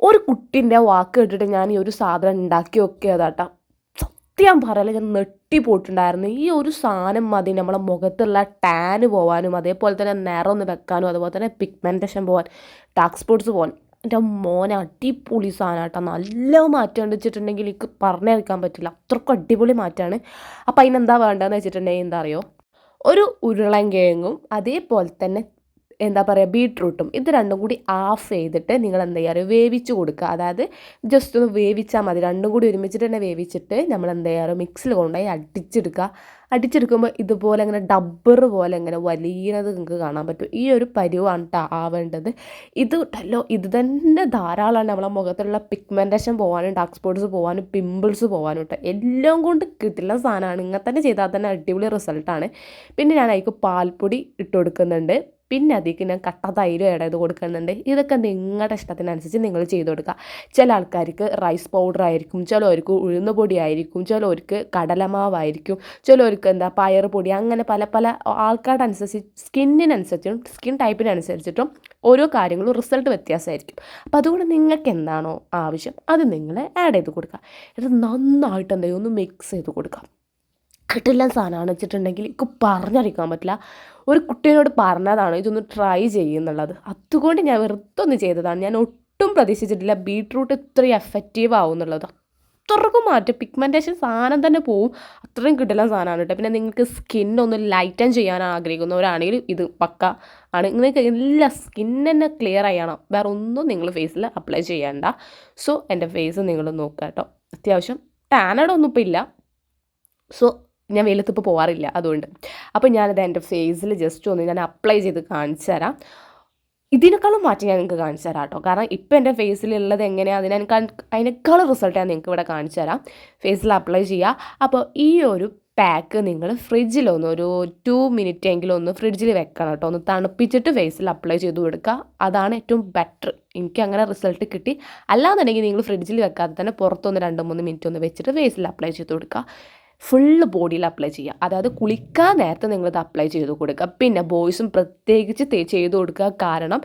ഒരു കുട്ടിന്റെ വാക്ക് കേട്ടിട്ട് ഞാൻ ഈ ഒരു സാധനം ഉണ്ടാക്കി നോക്കിയതാട്ടാ സത്യം പറയല ഞാൻ നെട്ടിപ്പോയിട്ടുണ്ടായിരുന്നു ഈ ഒരു സാധനം മതി നമ്മളെ മുഖത്തുള്ള ടാന് പോകാനും അതേപോലെ തന്നെ നിറം ഒന്ന് വെക്കാനും അതുപോലെ തന്നെ പിഗ്മെന്റേഷൻ പോകാൻ ടാക്സ് സ്പോട്ട്സ് പോകാൻ എന്റെ മോനെ അടിപൊളി സാധനം കേട്ടോ നല്ല മാറ്റം വെച്ചിട്ടുണ്ടെങ്കിൽ എനിക്ക് പറഞ്ഞറിയിക്കാൻ പറ്റില്ല. അത്രക്കും അടിപൊളി മാറ്റമാണ്. അപ്പം അതിനെന്താ വേണ്ടതെന്ന് വെച്ചിട്ടുണ്ടെങ്കിൽ എന്താ അറിയോ? ഒരു ഉരുളൻ കിഴങ്ങും അതേപോലെ തന്നെ എന്താ പറയുക ബീട്രൂട്ടും ഇത് രണ്ടും കൂടി ആഫ് ചെയ്തിട്ട് നിങ്ങൾ എന്താ ചെയ്യാറ് വേവിച്ച് കൊടുക്കുക. അതായത് ജസ്റ്റ് ഒന്ന് വേവിച്ചാൽ മതി. രണ്ടും കൂടി ഒരുമിച്ചിട്ട് തന്നെ വേവിച്ചിട്ട് നമ്മൾ എന്താ ചെയ്യാറ് മിക്സിൽ കൊണ്ടുപോയി അടിച്ചെടുക്കുക. അടിച്ചെടുക്കുമ്പോൾ ഇതുപോലെ ഇങ്ങനെ ഡബ്ബർ പോലെ ഇങ്ങനെ വലിയത് നിങ്ങൾക്ക് കാണാൻ പറ്റും. ഈ ഒരു പരിവാണ് ആവേണ്ടത്. ഇത് ഉണ്ടല്ലോ ഇത് തന്നെ ധാരാളമാണ് നമ്മളെ മുഖത്തുള്ള പിഗ്മെന്റേഷൻ പോകാനും ഡാർക്ക് സ്പോട്ട്സ് പോകാനും പിമ്പിൾസ് പോകാനും കേട്ടോ എല്ലാം കൊണ്ട് കിട്ടുന്ന സാധനമാണ്. ഇങ്ങനെ തന്നെ ചെയ്താൽ തന്നെ അടിപൊളി റിസൾട്ടാണ് പിന്നെ ഞാൻ അതിലേക്ക് പാൽപ്പൊടി ഇട്ട് കൊടുക്കുന്നുണ്ട്. പിന്നെ അതിലേക്ക് ഞാൻ കട്ട തൈരും ആഡ് ചെയ്ത് കൊടുക്കുന്നുണ്ട്. ഇതൊക്കെ നിങ്ങളുടെ ഇഷ്ടത്തിനനുസരിച്ച് നിങ്ങൾ ചെയ്ത് കൊടുക്കുക. ചില ആൾക്കാർക്ക് റൈസ് പൗഡർ ആയിരിക്കും ചിലവർക്ക് ഉഴുന്ന് പൊടി ആയിരിക്കും ചിലവർക്ക് കടലമാവായിരിക്കും ചിലവർക്ക് എന്താ പയർ പൊടി അങ്ങനെ പല പല ആൾക്കാരുടെ അനുസരിച്ച് സ്കിന്നിനനുസരിച്ചും സ്കിൻ ടൈപ്പിനനുസരിച്ചിട്ടും ഓരോ കാര്യങ്ങളും റിസൾട്ട് വ്യത്യാസമായിരിക്കും. അപ്പം അതുകൊണ്ട് നിങ്ങൾക്ക് എന്താണോ ആവശ്യം അത് നിങ്ങൾ ആഡ് ചെയ്ത് കൊടുക്കുക. ഇത് നന്നായിട്ട് എന്തെങ്കിലും ഒന്ന് മിക്സ് ചെയ്ത് കൊടുക്കുക. കിട്ടില്ല സാധനമാണ് വെച്ചിട്ടുണ്ടെങ്കിൽ എനിക്ക് പറഞ്ഞറിയിക്കാൻ പറ്റില്ല. ഒരു കുട്ടീനോട് പറഞ്ഞതാണ് ഇതൊന്ന് ട്രൈ ചെയ്യുന്നുള്ളത് അതുകൊണ്ട് ഞാൻ വെറുതെ ഒന്ന് ചെയ്തതാണ്. ഞാൻ ഒട്ടും പ്രതീക്ഷിച്ചിട്ടില്ല ബീട്രൂട്ട് ഇത്രയും എഫക്റ്റീവ് ആവും എന്നുള്ളത്. അത്രക്കും മാറ്റം. പിഗ്മെന്റേഷൻ സാധനം തന്നെ പോവും. അത്രയും കിട്ടില്ല സാധനമാണ് കേട്ടോ. പിന്നെ നിങ്ങൾക്ക് സ്കിന്നൊന്ന് ലൈറ്റൻ ചെയ്യാൻ ആഗ്രഹിക്കുന്നവരാണെങ്കിൽ ഇത് പക്ക ആണ്. നിങ്ങൾക്ക് എല്ലാ സ്കിൻ തന്നെ ക്ലിയർ ചെയ്യണം. വേറെ ഒന്നും നിങ്ങൾ ഫേസിൽ അപ്ലൈ ചെയ്യണ്ട. സോ എന്റെ ഫേസ് നിങ്ങൾ നോക്കുക കേട്ടോ. അത്യാവശ്യം ടാനഡ് ഒന്നും ഇപ്പോൾ ഇല്ല. സോ ഞാൻ വെയിലത്ത് ഇപ്പോൾ പോകാറില്ല അതുകൊണ്ട്. അപ്പോൾ ഞാനത് എന്റെ ഫേസിൽ ജസ്റ്റ് ഒന്ന് ഞാൻ അപ്ലൈ ചെയ്ത് കാണിച്ചു തരാം. ഇതിനേക്കാളും മാറ്റം ഞാൻ നിങ്ങൾക്ക് കാണിച്ചു തരാം കേട്ടോ കാരണം ഇപ്പം എന്റെ ഫേസിലുള്ളത് എങ്ങനെയാണ് അതിനെ അതിനേക്കാളും റിസൾട്ട് ഞാൻ നിങ്ങൾക്ക് ഇവിടെ കാണിച്ചു തരാം. ഫേസിൽ അപ്ലൈ ചെയ്യുക അപ്പോൾ ഈ ഒരു പാക്ക് നിങ്ങൾ ഫ്രിഡ്ജിലൊന്ന് ഒരു ടു മിനിറ്റ് എങ്കിലും ഒന്ന് ഫ്രിഡ്ജിൽ വെക്കണം കേട്ടോ ഒന്ന് തണുപ്പിച്ചിട്ട് ഫേസിൽ അപ്ലൈ ചെയ്ത് കൊടുക്കുക. അതാണ് ഏറ്റവും ബെറ്റർ എനിക്ക് അങ്ങനെ റിസൾട്ട് കിട്ടി. അല്ലാന്നുണ്ടെങ്കിൽ നിങ്ങൾ ഫ്രിഡ്ജിൽ വെക്കാതെ തന്നെ പുറത്തൊന്ന് രണ്ട് മൂന്ന് മിനിറ്റ് ഒന്ന് വെച്ചിട്ട് ഫേസിൽ അപ്ലൈ ചെയ്ത് കൊടുക്കുക. ഫുള്ള് ബോഡിയിൽ അപ്ലൈ ചെയ്യുക. അതായത് കുളിക്കാൻ നേരത്തെ നിങ്ങളിത് അപ്ലൈ ചെയ്ത് കൊടുക്കുക. പിന്നെ ബോയ്സും പ്രത്യേകിച്ച് ചെയ്ത് കൊടുക്കുക. കാരണം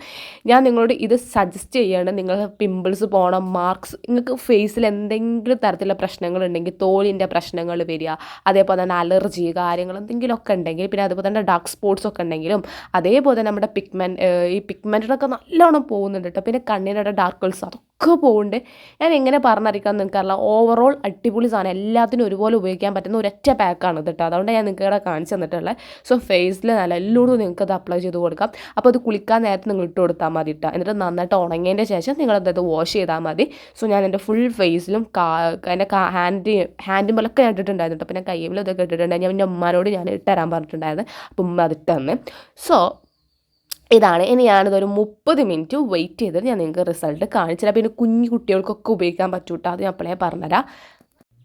ഞാൻ നിങ്ങളോട് ഇത് സജസ്റ്റ് ചെയ്യാണ്. നിങ്ങൾ പിമ്പിൾസ് പോകണം മാർക്സ് നിങ്ങൾക്ക് ഫേസിൽ എന്തെങ്കിലും തരത്തിലുള്ള പ്രശ്നങ്ങൾ ഉണ്ടെങ്കിൽ തോലിന്റെ പ്രശ്നങ്ങൾ വരിക. അതേപോലെ തന്നെ അലർജി കാര്യങ്ങൾ എന്തെങ്കിലുമൊക്കെ ഉണ്ടെങ്കിൽ പിന്നെ അതുപോലെ തന്നെ ഡാർക്ക് സ്പോട്ട്സ് ഒക്കെ ഉണ്ടെങ്കിലും അതേപോലെ തന്നെ നമ്മുടെ പിഗ്മെന്റ് ഈ പിഗ്മെന്റിനൊക്കെ നല്ലോണം പോകുന്നുണ്ട് കേട്ടോ പിന്നെ കണ്ണിനോட ഡാർക്ക് ഹോൾസ് അതൊക്കെ പോകുന്നുണ്ട് ഞാൻ എങ്ങനെ പറഞ്ഞറിയിക്കാൻ നിങ്ങൾക്കറിയില്ല ഓവറോൾ അടിപൊളി സാധനം. എല്ലാത്തിനും ഒരുപോലെ ഉപയോഗിക്കാൻ പറ്റുന്ന ഒരൊറ്റ പാക്കാണ് കേട്ടോ അതുകൊണ്ട് ഞാൻ നിങ്ങൾക്ക് ഇവിടെ കാണിച്ചു തന്നിട്ടുള്ളത് സോ ഫേസിൽ നല്ല എല്ലായിടത്തും നിങ്ങൾക്ക് അത് അപ്ലൈ ചെയ്ത് കൊടുക്കാം. അപ്പോൾ അത് കുളിക്കാൻ നേരത്തെ നിങ്ങൾ ഇട്ട് കൊടുത്താൽ മതി കേട്ടോ എന്നിട്ട് നന്നായിട്ട് ഉണങ്ങിയതിന്റെ ശേഷം നിങ്ങൾ അത് വാഷ് ചെയ്താൽ മതി. സോ ഞാൻ എന്റെ ഫുൾ ഫേസിലും കാ എന്റെ ഹാൻഡ് ഹാൻഡുമലൊക്കെ ഞാൻ ഇട്ടിട്ടുണ്ടായിരുന്നു അപ്പോൾ ഞാൻ കയ്യിലും ഇതൊക്കെ ഇട്ടിട്ടുണ്ടായിരുന്നു. ഞാൻ എന്റെ ഉമ്മാനോട് ഞാൻ ഇട്ടുതരാൻ പറഞ്ഞിട്ടുണ്ടായിരുന്നു. അപ്പം ഉമ്മ അതിട്ട് തന്നെ. സോ ഇതാണ്. ഇനി ഞാനിതൊരു മുപ്പത് മിനിറ്റ് വെയിറ്റ് ചെയ്തിട്ട് ഞാൻ നിങ്ങൾക്ക് റിസൾട്ട് കാണിച്ചില്ല പിന്നെ കുഞ്ഞു കുട്ടികൾക്കൊക്കെ ഉപയോഗിക്കാൻ പറ്റൂട്ടോ. അത് ഞാൻ അപ്പോഴേ പറഞ്ഞുതരാം.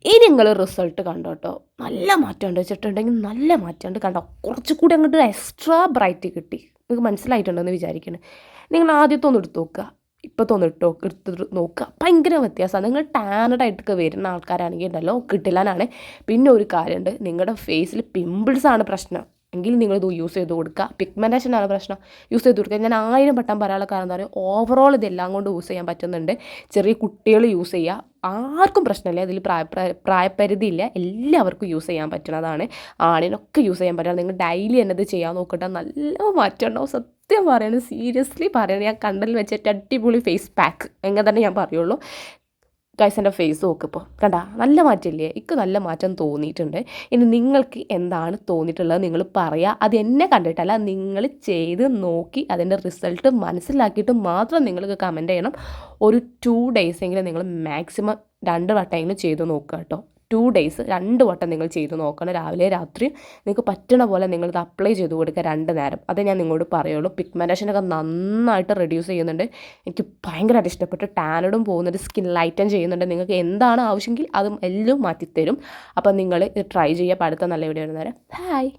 ഇനി നിങ്ങൾ റിസൾട്ട് കണ്ടോ കേട്ടോ നല്ല മാറ്റമുണ്ട്. വെച്ചിട്ടുണ്ടെങ്കിൽ നല്ല മാറ്റമുണ്ട്. കണ്ടോ? കുറച്ചുകൂടി അങ്ങോട്ട് എക്സ്ട്രാ ബ്രൈറ്റ് കിട്ടി. നിങ്ങൾക്ക് മനസ്സിലായിട്ടുണ്ടെന്ന് വിചാരിക്കുന്നത് നിങ്ങൾ ആദ്യത്തെ ഒന്ന് എടുത്ത് നോക്കുക. ഇപ്പോഴത്തെ ഒന്ന് എടുത്ത് നോക്കുക. ഭയങ്കര വ്യത്യാസമാണ്. നിങ്ങൾ ടാനഡ് ആയിട്ടൊക്കെ വരുന്ന ആൾക്കാരാണെങ്കിൽ ഉണ്ടല്ലോ കിട്ടില്ലാനാണ് പിന്നെ ഒരു കാര്യമുണ്ട്. നിങ്ങളുടെ ഫേസിൽ പിമ്പിൾസാണ് പ്രശ്നം. എങ്കിൽ നിങ്ങളിത് യൂസ് ചെയ്ത് കൊടുക്കുക. പിഗ്മെന്റേഷൻ ആണ് പ്രശ്നം. യൂസ് ചെയ്ത് കൊടുക്കുക. ഞാൻ ആയിരം വട്ടം പറയാനുള്ള കാരണം എന്താ പറയുക ഓവറോൾ ഇതെല്ലാം കൊണ്ട് യൂസ് ചെയ്യാൻ പറ്റുന്നുണ്ട്. ചെറിയ കുട്ടികൾ യൂസ് ചെയ്യുക. ആർക്കും പ്രശ്നമില്ല. ഇതിൽ പ്രായ പ്രായപരിധിയില്ല എല്ലാവർക്കും യൂസ് ചെയ്യാൻ പറ്റുന്നതാണ്. ആണിനൊക്കെ യൂസ് ചെയ്യാൻ പറ്റുന്നത് നിങ്ങൾ ഡെയിലി തന്നെ ഇത് ചെയ്യാൻ നോക്കട്ടെ. നല്ല മാറ്റം സത്യം പറയുന്നത് സീരിയസ്ലി പറയുന്നത് ഞാൻ കണ്ടൽ വെച്ചിട്ട് അടിപൊളി ഫേസ് പാക്ക് എങ്ങനെ തന്നെ ഞാൻ പറയുള്ളൂ. ഗൈസ് എന്റെ ഫേസ് നോക്കിപ്പോൾ കണ്ട നല്ല മാറ്റമില്ലേ? എനിക്ക് നല്ല മാറ്റം തോന്നിയിട്ടുണ്ട്. ഇനി നിങ്ങൾക്ക് എന്താണ് തോന്നിയിട്ടുള്ളത് നിങ്ങൾ പറയുക അത് എന്നെ കണ്ടിട്ടല്ല നിങ്ങൾ ചെയ്ത് നോക്കി അതിന്റെ റിസൾട്ട് മനസ്സിലാക്കിയിട്ട് മാത്രം നിങ്ങൾക്ക് കമന്റ് ചെയ്യണം. ഒരു ടു ഡേയ്സെങ്കിലും നിങ്ങൾ മാക്സിമം രണ്ട് വട്ടമെങ്കിലും ചെയ്ത് നോക്കുക കേട്ടോ. ടു ഡേയ്സ് രണ്ട് വട്ടം നിങ്ങൾ ചെയ്ത് നോക്കണം. രാവിലെ രാത്രി നിങ്ങൾക്ക് പറ്റണ പോലെ നിങ്ങളിത് അപ്ലൈ ചെയ്ത് കൊടുക്കുക രണ്ട് നേരം. അതേ ഞാൻ നിങ്ങളോട് പറയുള്ളൂ. പിഗ്മെന്റേഷനൊക്കെ നന്നായിട്ട് റെഡ്യൂസ് ചെയ്യുന്നുണ്ട്. എനിക്ക് ഭയങ്കരമായിട്ട് ഇഷ്ടപ്പെട്ട്. ടാനഡും പോകുന്നുണ്ട്. സ്കിൻ ലൈറ്റൻ ചെയ്യുന്നുണ്ട്. നിങ്ങൾക്ക് എന്താണ് ആവശ്യമെങ്കിൽ അതും എല്ലാം മാറ്റിത്തരും. അപ്പം നിങ്ങൾ ട്രൈ ചെയ്യുക. അടുത്ത നല്ല വീഡിയോ വരുന്നവരെ. ഹായ്